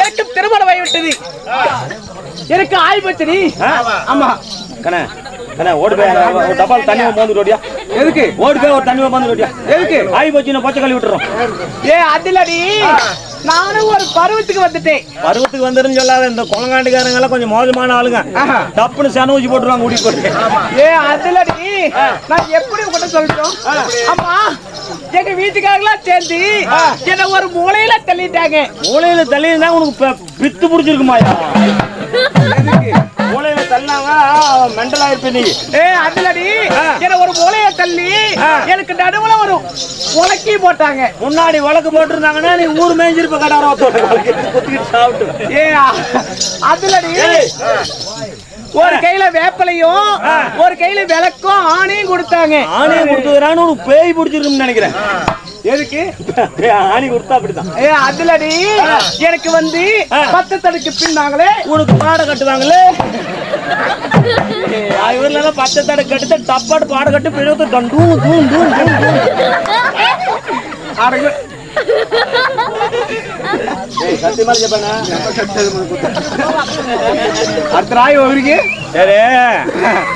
எனக்கு திருமணம் ஆகிவிட்டது. எனக்கு ஆய்வச்சடி ஆமா. கண்ணே கண்ணே ஓடி போய் ஒரு டப்பால் தண்ணி மோந்து எதுக்கு? ஓடி போய் ஒரு தண்ணி மோந்து எதுக்கு? ஆய் போச்சு பச்சை கழுவி விட்டுறோம். ஏ அதிலடி நானும் ஒரு பருவத்துக்கு வந்துட்டேன். பருவத்துக்கு வந்துருன்னு சொல்லாத இந்த குளங்காண்டுக்காரங்க எல்லாம் கொஞ்சம் மோசமான ஆளுங்க. டப்புன்னு சன ஊசி போட்டுருவாங்க கூட்டிட்டு போட்டு ஏ அதிலடி நான் எப்படி உங்ககிட்ட சொல்றோம் ஆமா எங்க வீட்டுக்காரங்களாம் சேர்ந்து என்ன ஒரு மூலையில தள்ளிட்டாங்க. மூளையில தள்ளி இருந்தா உனக்கு பித்து பிடிச்சிருக்குமாயா? மூளையில தள்ளினாங்க மெண்டல் ஆயிருப்ப நீ. ஏ அதிலடி என்ன ஒரு மூலையில தள்ளி எனக்கு நடுவுல ஒரு உலக்கி போட்டாங்க. முன்னாடி வழக்கு போட்டிருந்தாங்கன்னா நீ ஊர் மேய்ஞ்சிருப்ப கடாரம் குத்திக்கிட்டு சாப்பிட்டு ஏ அதிலடி ஒரு கையில வேப்பலையும் ஒரு கையில விளக்கும் ஆணையும் கொடுத்தாங்க. ஆணையம் கொடுத்ததுனால உனக்கு பேய் பிடிச்சிருக்குன்னு நினைக்கிறேன். எதுக்கு? ஆணி கொடுத்தா அப்படிதான் ஏ அதுலடி எனக்கு வந்து பத்து தடுக்கு பின்னாங்களே. உனக்கு பாட கட்டுவாங்களே? இவர்ல பச்சை தடை கட்டு டப்பாடு பாட கட்டு பிழத்து டூ டூ அடங்கு. சத்தியமா చెప్పానా அடுத்த ராய் அவருக்கு சரி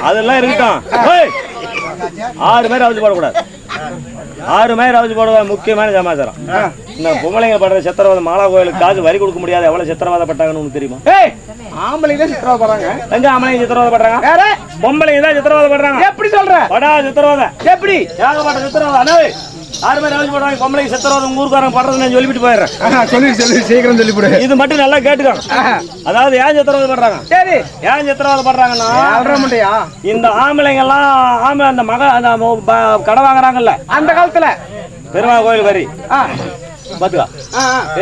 அதெல்லாம் இருக்கட்டும் ஏய், ஆறு பேர் அவிச்சு போடக்கூடாது ஆறு பேர் அவிச்சு போடுவா முக்கியமான சமாச்சாரம் இந்த பொம்பளைங்க படுற சித்திரவதை மாலா கோயிலுக்கு காசு வரி கொடுக்க முடியாது எவ்வளவு சித்திரவதைப்பட்டாங்கன்னு உனக்கு தெரியுமா ஏய் ஆம்பளைங்க தான் சித்திரவதை போறாங்க எங்க ஆம்பளைங்க சித்திரவதை பண்றாங்க வேற பொம்பளைங்க தான் சித்திரவதை பண்றாங்க எப்படி சொல்ற படா சித்திரவதை எப்படி ஏகப்பட்ட சித்திரவதை பேர் அவிச்சு போடுறாங்க. பொம்பளைங்க சித்திரவதை உங்க ஊருக்காரங்க படுறது நான் சொல்லிவிட்டு போயிடுறேன். சொல்லி சொல்லி சீக்கிரம் சொல்லி போடு. இது மட்டும் நல்லா கேட்டுக்கோங்க அதாவது ஏன் சித்திரவதை பண்றாங்க சரி. ஏன் பண்றாங்கன்னா அல்ற முட்டையா இந்த ஆம்பளைங்க எல்லாம் ஆம்பளை அந்த மக அந்த கடை வாங்குறாங்கல்ல. அந்த காலத்துல? பெருமாள் கோயிலுக்கு வரி. பாத்துக்கா.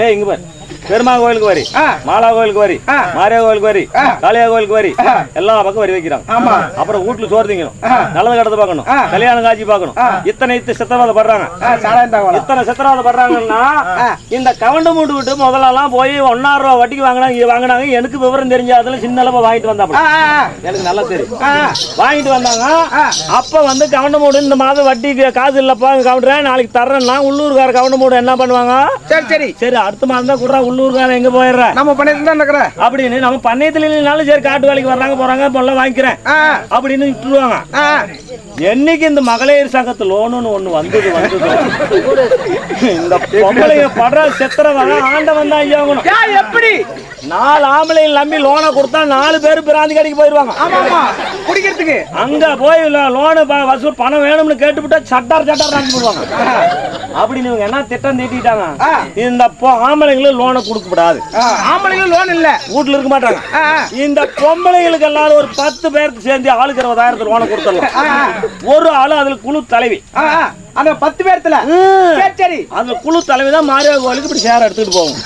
ஏய் இங்க பாரு. பெருமாள் கோயிலுக்கு வரி. மாலா கோயிலுக்கு வரி. மாரியா கோயிலுக்கு வரி. காளியா கோயிலுக்கு வரி எல்லா பக்கம் வரி வைக்கிறாங்க. அப்புறம் வீட்டுல சோறு திங்கணும். நல்லது கடத்தை பார்க்கணும். கல்யாணம் காட்சி பார்க்கணும். இத்தனை இத்து சித்திரவதை படுறாங்க. இத்தனை சித்திரவதை படுறாங்கன்னா. இந்த கவண்டு மூட்டு விட்டு முதல்ல எல்லாம் போய் ஒன்னாயிரம் ரூபாய் வட்டிக்கு வாங்கினாங்க வாங்கினாங்க எனக்கு விவரம் தெரிஞ்ச அதுல சின்ன அளவு வாங்கிட்டு ஆ, எனக்கு நல்லா தெரியும் வாங்கிட்டு வந்தாங்க. அப்ப வந்து கவுண்ட மூடு இந்த மாதம் வட்டிக்கு காசு இல்லப்பா கவுண்டரே நாளைக்கு தர்றேன்னா உள்ளூர்கார கவுண்ட மூடு என்ன பண்ணுவாங்க சரி சரி சரி அடுத்த மாதம் தான் குடுறா உள்ளூர்காரன் எங்க போயிடுற? நம்ம பண்ணிட்டு தான் இருக்கிற அப்படின்னு நம்ம பண்ணையத்துல இல்லைனாலும் சரி காட்டு வேலைக்கு வர்றாங்க போறாங்க பொருள் வாங்கிக்கிறேன் அப்படின்னு விட்டுருவாங்க. என்னைக்கு இந்த மகளிர் சங்கத்து லோனுன்னு ஒண்ணு வந்தது வந்தது? இந்த பொம்பளைங்க படுற சித்திரவதை ஆண்டவன் தான் ஐயாகணும் யா, எப்படி? நாலு ஆம்பளைங்க நம்பி லோனை கொடுத்தா நாலு பேர் பிராந்தி கடைக்கு போயிருவாங்க. ஆமா ஆமா. குடிக்கிறதுக்கு. அங்க போய் லோனு வசூல் பணம் வேணும்னு கேட்டுவிட்டா சட்டார் சட்டார் வாங்கி போடுவாங்க அப்படின்னு இவங்க என்ன திட்டம் தீட்டிட்டாங்க. இந்த ஆம்பளைங்களுக்கு லோனை கொடுக்க கூடாது ஆம்பளைங்களும் லோன் இல்ல. வீட்டுல இருக்க மாட்டாங்க. இந்த பொம்பளைங்களுக்கு எல்லாரும் ஒரு பத்து பேருக்கு சேர்ந்து ஆளுக்கு இருபதாயிரத்து லோனை கொடுத்துடலாம். ஒரு ஆளு அதுல குழு தலைவி. அந்த பத்து பேர்த்துல. சரி சரி. அந்த குழு தலைவி தான் மாரியா கோயிலுக்கு இப்படி சேர எடுத்துட்டு போகும்.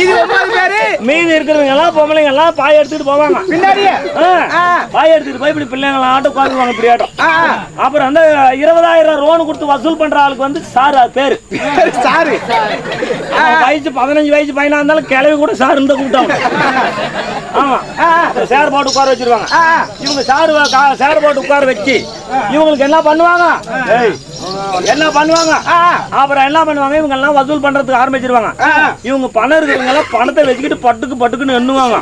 இது ஒன்பது பேரு. மீதி இருக்கிறவங்க எல்லாம் பொம்பளைங்க எல்லாம் பாய் எடுத்துட்டு போவாங்க. பின்னாடியே. பாய் எடுத்துட்டு போய் இப்படி பிள்ளைங்களை ஆட்டம் உட்காந்துவாங்க இப்படி ஆட்டம். அப்புறம் அந்த இருபதாயிரம் லோன் கொடுத்து வசூல் பண்ற ஆளுக்கு வந்து சார் அது பேரு. சாரு. வயசு பதினஞ்சு வயசு பையனா இருந்தாலும் கிளவி கூட சார் இருந்தா கூப்பிட்டாங்க. ஆமா. சேர் போட்டு உட்கார வச்சிருவாங்க. இவங்க சார் சேர் போட்டு உட்கார வச்சு இவங்களுக்கு என்ன பண்ணுவாங்க? என்ன பண்ணுவாங்க? அப்புறம் என்ன பண்ணுவாங்க? இவங்க எல்லாம் வசூல் பண்றதுக்கு ஆரம்பிச்சிருவாங்க. இவங்க பணம் இருக்கிறவங்க எல்லாம் பணத்தை வச்சுக்கிட்டு பட்டுக்கு பட்டுக்குன்னு எண்ணுவாங்க.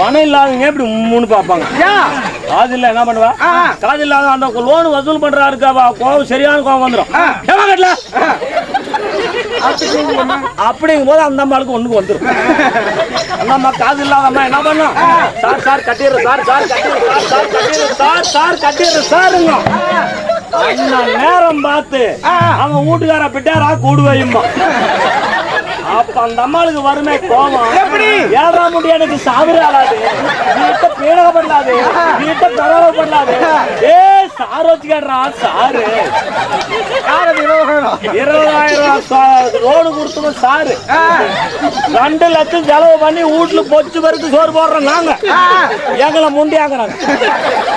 பணம் இல்லாதவங்க இப்படி மூணு பார்ப்பாங்க. காது இல்ல என்ன பண்ணுவா. காது இல்லாத அந்த லோன் வசூல் பண்றாரு அவ கோவம் சரியான கோவம் வந்துடும் அப்படிங்கும் போது அந்த அம்மாளுக்கு ஒண்ணுக்கு வந்துடும் அந்த அம்மா காது இல்லாத அம்மா என்ன பண்ணும் சார் சார் கட்டிடுற சார் சார் கட்டிடுற சார் சார் சார் சார் கட்டிடுற சாருங்க. அந்த நேரம் பார்த்து அவன் வீட்டுக்கார பிட்டாரா கூடுவையும்பா அப்ப அந்த அம்மாளுக்கு வருமே கோபம். எப்படி? ஏழா முடி எனக்கு சாவிராளாது வீட்ட பீடகப்படலாது வீட்ட பரவப்படலாது ஏ சார். வச்சுக்கறா சாரு? இருபதாயிரம் ரோடு கொடுத்தோம் சாரு. ரெண்டு லட்சம் செலவு பண்ணி வீட்டுல பொச்சு பருக்கு சோறு போடுறோம் நாங்க. எங்களை முண்டியாங்கிறாங்க ஆ,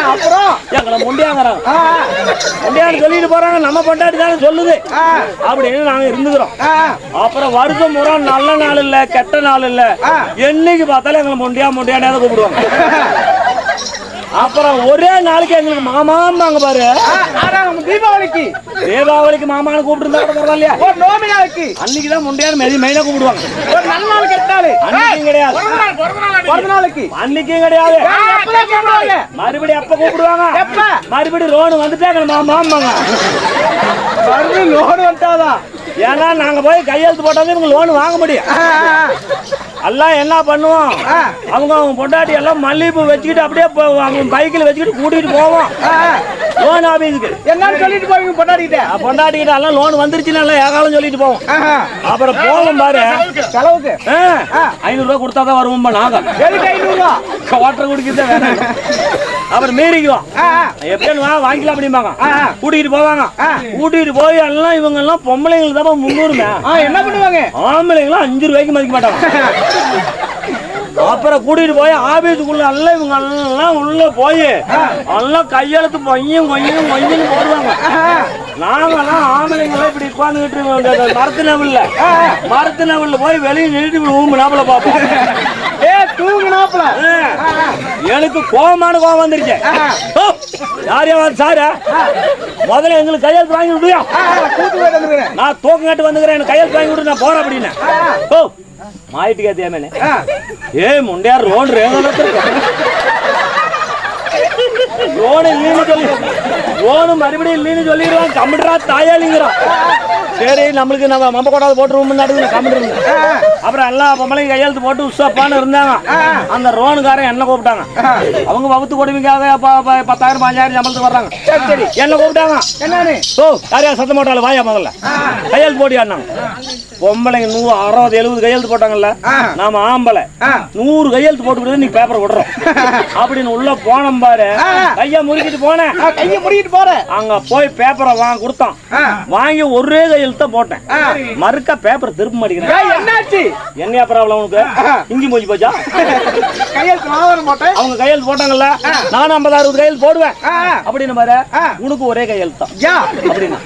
அப்புறம்? எங்களை முண்டியாங்கிறாங்க. முண்டியான்னு சொல்லிட்டு போறாங்க நம்ம பொண்டாட்டி தானே சொல்லுது. அப்படின்னு நாங்க இருந்துக்கிறோம். அப்புறம் வருஷம் முறை நல்ல நாள் இல்ல கெட்ட நாள் இல்ல. என்னைக்கு பார்த்தாலும் எங்களை முண்டியா முண்டியானே கூப்பிடுவாங்க. அப்புறம் ஒரே நாளைக்கு எங்களுக்கு மாமாம்பாங்க பாரு. தீபாவளிக்கு. தீபாவளிக்கு மாமான்னு கூப்பிட்டு இருந்தா பரவாயில்லையா? ஒரு நோம்பி நாளைக்கு. அன்னைக்கு தான் முண்டையார் மெதி மெயினா கூப்பிடுவாங்க. ஒரு நல்ல நாள் கெட்டாலு. அன்னைக்கும் கிடையாது. பிறந்த நாளைக்கு. அன்னைக்கும் கிடையாது. மறுபடியும் எப்ப கூப்பிடுவாங்க. எப்ப? மறுபடியும் ரோடு வந்துட்டாங்க மாமாம்பாங்க. மறுபடியும் லோடு வந்துட்டாதான். ஏன்னா நாங்க போய் கையெழுத்து போட்டாதான் இவங்க லோன் வாங்க முடியும். எல்லாம் என்ன பண்ணுவோம். அவங்க அவங்க பொண்டாட்டி எல்லாம் மல்லிகைப்பூ வச்சுக்கிட்டு அப்படியே அவங்க பைக்கில் வச்சுக்கிட்டு கூட்டிட்டு போவோம். லோன் ஆபீஸுக்கு என்னன்னு சொல்லிட்டு போவீங்க பொண்டாடிக்கிட்ட பொண்டாட்டிக்கிட்ட எல்லாம் லோன் வந்துருச்சுன்னு எல்லாம் ஏகாலம் சொல்லிட்டு போவோம். அப்புறம் போவோம் பாரு. செலவுக்கு. ஐநூறு ரூபாய் கொடுத்தா தான் வருவோம் நாங்க எதுக்கு ஐநூறு ரூபா வாட்டர் குடிக்கிறதே வேணாம் அப்புறம் மீறிக்குவோம். எப்படின்னு வா வாங்கிக்கலாம் அப்படிம்பாங்க. கூட்டிகிட்டு போவாங்க. கூட்டிகிட்டு போய் எல்லாம் இவங்க எல்லாம் பொம்பளைங்களுக்கு தான் முன்னூறுமே ஆ, என்ன பண்ணுவாங்க? ஆம்பளைங்களாம் அஞ்சு ரூபாய்க்கு மதிக்க மாட்டாங்க. அப்புறம் கூட்டிட்டு போய் ஆபீஸுக்குள்ள எல்லாம் இவங்க எல்லாம் உள்ள போய் எல்லாம் கையெழுத்து பொய்யும் கொய்யும் கொய்யும் போடுவாங்க. நாங்கெல்லாம் ஆம்பளைங்களாம் இப்படி உட்காந்துக்கிட்டு மரத்து நவில்ல மரத்து நவில்ல போய் வெளியே நின்றுட்டு ஊம்புனாப்புல பார்ப்போம். ஏ தூங்குனாப்புல. எனக்கு கோபமான கோபம் வந்துருச்சு. ஓ, யார் யார் சாரு. முதல்ல எங்களுக்கு கையெழுத்து வாங்கி விடுயா நான் தூக்கம் கட்டு வந்துக்கிறேன். எனக்கு கையெழுத்து வாங்கி விடு நான் போறேன் அப்படின்னு. ஓ. மாயிட்டு கேத்தியாமேனே ஆ. ஏ முண்டையார் ரோடு ரேகலத்து லோனு இல்லைன்னு சொல்லி லோனு மறுபடியும் இல்லைன்னு சொல்லிடுவான் கம்மிடுறா தாயாளிங்கிறான் சரி நம்மளுக்கு நம்ம மம்ப கொண்டாது போட்டுருவோம் நடுவில் கம்மிட்டு அப்புறம் எல்லா பொம்பளையும் கையெழுத்து போட்டு உஷாப்பான்னு இருந்தாங்க அந்த ரோனுக்காரன் என்ன கூப்பிட்டாங்க அவங்க வகுத்து கொடுமைக்காக பத்தாயிரம் பாஞ்சாயிரம் சம்பளத்துக்கு வர்றாங்க என்ன கூப்பிட்டாங்க ஓ யாரையா சத்தம் போட்டாலும் வாயா முதல்ல கையெழுத்து போட்டியாண்ணாங்க பொம்பளைங்க நூறு அறுபது எழுபது கையெழுத்து போட்டாங்கல்ல. நாம ஆம்பளை. நூறு கையெழுத்து போட்டு நீ பேப்பர் விடுறோம். அப்படின்னு உள்ள போனோம் பாரு. கைய முறுக்கிட்டு போனேன். கையை முடிக்கிட்டு போறேன் அங்க போய் பேப்பரை வாங்க கொடுத்தான். வாங்கி ஒரே கையெழுத்த போட்டேன். மறுக்க பேப்பர் திருப்ப மாட்டேங்கிறேன். என்னாச்சு? என்னையா ப்ராப்ளம் உனக்கு? இங்கி மூஞ்சி போச்சா கையெழுத்து மாட்டேன் அவங்க கையெழுத்து போட்டாங்கல்ல? நானும் ஐம்பது அறுபது கையெழுத்து போடுவேன். அப்படின்னு பாரு. உனக்கு ஒரே கையெழுத்து தான். யா. அப்படின்னா.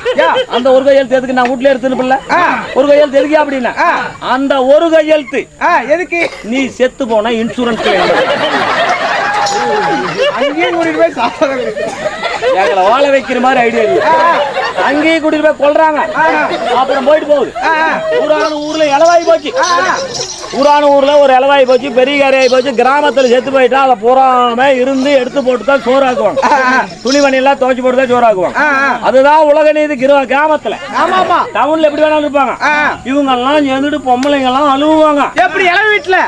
அந்த ஒரு கையெழுத்து எதுக்கு நான் வீட்ல எடுத்துன்னு. ஒரு கையெழுத்து எதுக்கு அப்படின்னா. அந்த ஒரு கையெழுத்து எதுக்கு? நீ செத்து போனா இன்சூரன்ஸ் அங்கேயே கூட்டிட்டு போய் சாப்பிட எங்களை வாழ வைக்கிற மாதிரி ஐடியா இல்லை. அங்கேயே கூட்டிட்டு போய் கொல்றாங்க. அப்புறம் போயிட்டு போகுது. ஊரான ஊர்ல இலவாய் போச்சு. ஊரான ஊரில் ஒரு இளவாகி போச்சு பெரிய காரியாகி போச்சு கிராமத்தில் செத்து போயிட்டா அதை பூராம இருந்து எடுத்து போட்டு தான் சோறாக்குவாங்க துணி மணியெல்லாம் துவச்சி போட்டு தான் சோறாக்குவாங்க அதுதான் உலக நீதி கிராமத்தில். டவுன்ல எப்படி வேணாலும் இருப்பாங்க. இவங்கெல்லாம் சேர்ந்துட்டு பொம்பளைங்க எல்லாம் அழுவாங்க எப்படி இளவு வீட்டுல?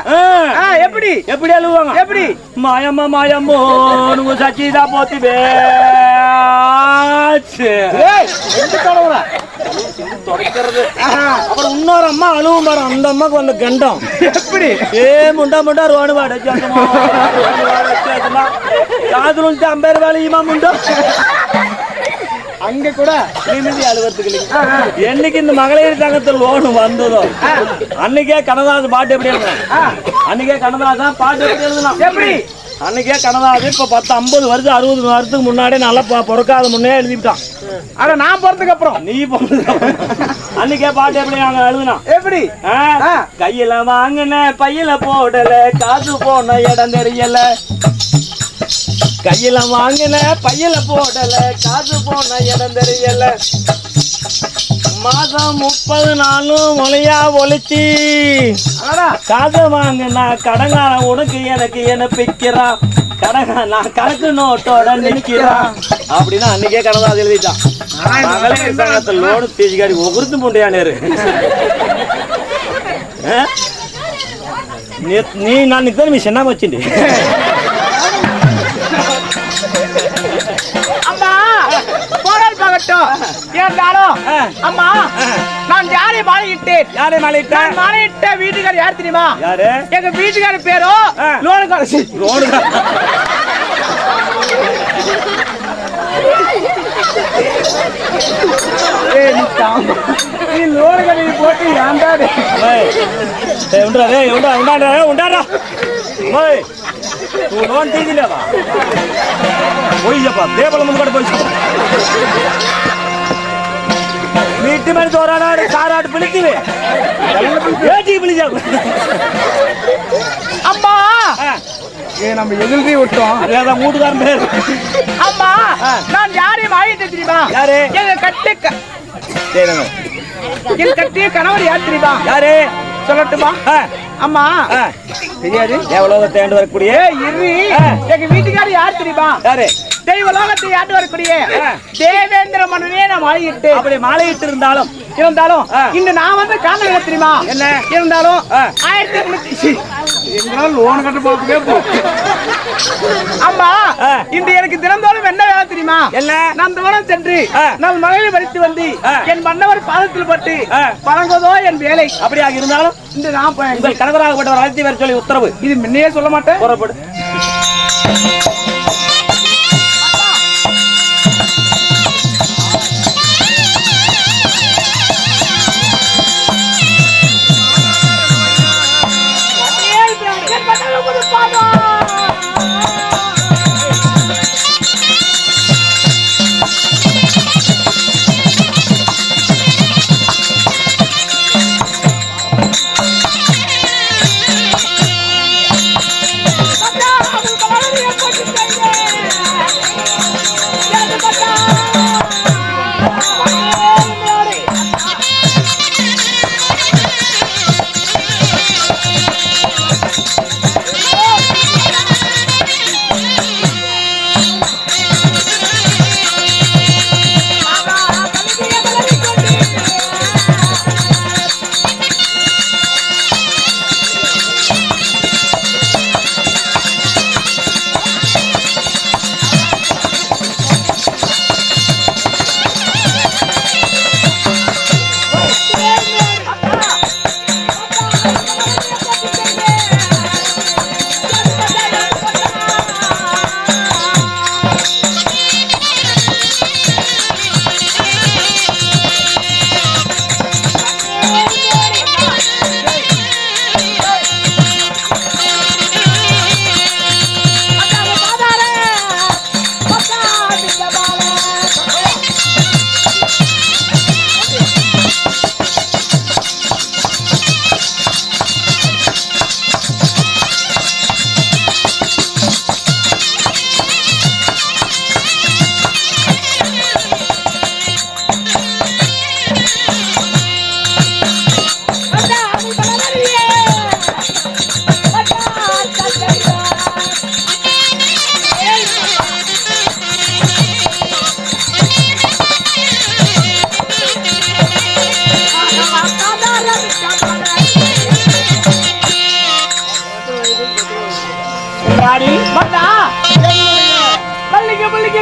எப்படி? எப்படி அழுவாங்க எப்படி? மாயம்மா மாயம்மோ நுங்க சச்சிதா போத்திவே அப்புறம் இன்னொரு அம்மா அழுவும் பாரு அந்த அம்மாக்கு வந்த கண்டம். எப்படி ஏ முண்டா முண்டா ரோணுவாடு காதுல ఉంటే அம்பேர் வேலையுமா முண்டா அங்க கூட நிமிதி அலுவலத்துக்கு என்னைக்கு இந்த மகளிர் சங்கத்தில் லோன் வந்ததோ அன்னைக்கே கனதாசன் பாட்டு எப்படி எழுதுனா அன்னைக்கே கனதாசன் பாட்டு எப்படி எழுதுனா எப்படி அன்னைக்கே கனதாசு இப்ப பத்து ஐம்பது வருஷம் அறுபது வருஷத்துக்கு முன்னாடியே நல்லா பொறுக்காத முன்னே எழுதிவிட்டான். அட நான் போறதுக்கு அப்புறம். நீ பொண்ணு அன்னைக்கே பாட்டு எப்படி நாங்க எழுதுனான் எப்படி. கையில வாங்கின பையில போடல காசு போன இடம் தெரியல. கையில வாங்கின பையில போடல காசு போன இடம் தெரியல. மாதம் முப்பது நாளும் மொழியா ஒழிச்சி வாங்க நான் கடங்கார உனக்கு எனக்கு எனப்பிக்கிறான் கடங்க நான் கணக்கு நோட்டோட நிற்கிறான். அப்படின்னு அன்னைக்கே கடந்தா எழுதிட்டான். மகளிர் சங்கத்தை லோடு தீசிக்காரி உகுருத்து முண்டையானேரு நீ நான் நிக்கிறேன் மிஸ் என்ன வச்சுட்டு இருந்தாலும் ஆ. அம்மா நான் யாரை மாலையிட்டேன் யாரே மாலையிட்ட நான் மாலையிட்ட வீட்டுக்கார் யார் தெரியுமா யாரு எங்க வீட்டுக்கார பேரோ ஆ. லோனு காலசி ரோடு நீ லோனு கடையில் போட்டு ஏன்டாரு ఉండరా రే ఉండా ఉండా ఉండారా ఓయ్ నువ్వు లోన్ తీయలేవా పోయి చెప్ప దేవల ముందు కూడా పోయి വീട്ടിൽ മേടിച്ച് ഒരാളാട് സാറായിട്ട് വിളിക്കില്ലേ ഏറ്റി വിളിച്ചാ? அம்மா ஏ நம்ம எதிரி விட்டோம் அதான் வீட்டுக்காரன் பேர் அம்மா நான் யாரையும் ஆயிட்டு தெரியுமா யாரு எங்க கட்டு என் கட்டிய கணவர் யார் தெரியுமா யாரு சொல்லட்டுமா அம்மா தெரியாது எவ்வளவு தேண்டு வரக்கூடிய இரு எங்க வீட்டுக்காரர் யார் தெரியுமா யாரு தெய்வ லோகத்தை ஆண்டு வரக்கூடிய. தேவேந்திர மன்னனே நான் ஆகிட்டு அப்படி மாலையிட்டு இருந்தாலும் இருந்தாலும். இன்று நான் வந்து காரணம் தெரியுமா என்ன? இருந்தாலும். ஆயிரத்தி முன்னூத்தி லோன் கட்ட போகவே போ அம்மா. இன்று எனக்கு தினந்தோறும் என்ன வேலை தெரியுமா என்ன? நான் தூரம் சென்று. நான் மலையில் படித்து வந்து. என் மன்னவர் பாதத்தில் பட்டு. பழங்குவதோ என் வேலை அப்படியாக இருந்தாலும் இன்று நான் உங்கள் கணவராகப்பட்டவர் அழைத்து வர சொல்லி உத்தரவு இது முன்னையே சொல்ல மாட்டேன் புறப்படு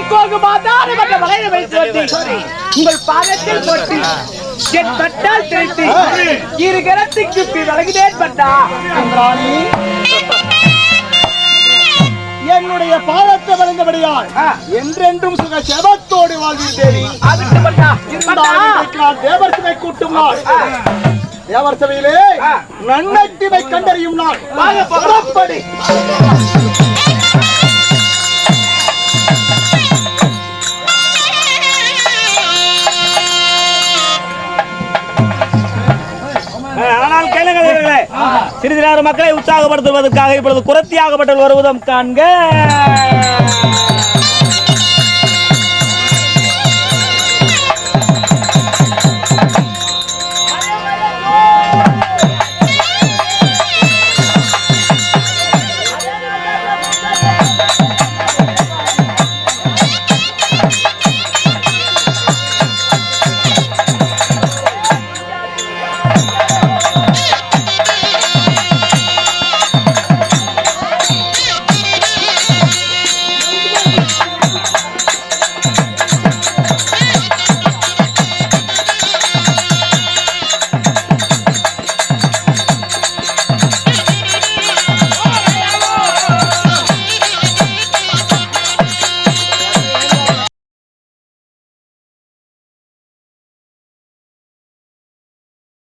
கோகு மாதான மற்ற மலையை வைத்து வந்து. உங்கள் பாதத்தில் போட்டு என் பட்டால் திரைத்து இரு கரத்துக்கு பின் வழங்கினேன் பட்டா. ராணி என்னுடைய பாதத்தை வழங்கபடியால் ஆ. என்றென்றும் சுக செபத்தோடு நான் தேவர் சபை கூட்டும் நாள். தேவர் சபையிலே. நன்னட்டிவை கண்டறியும் நாள். புறப்படு. கேளுங்கள் சிறிது நேரம் மக்களை உற்சாகப்படுத்துவதற்காக இப்பொழுது குரத்தியாகப்பட்டு வருவதும் காண்க.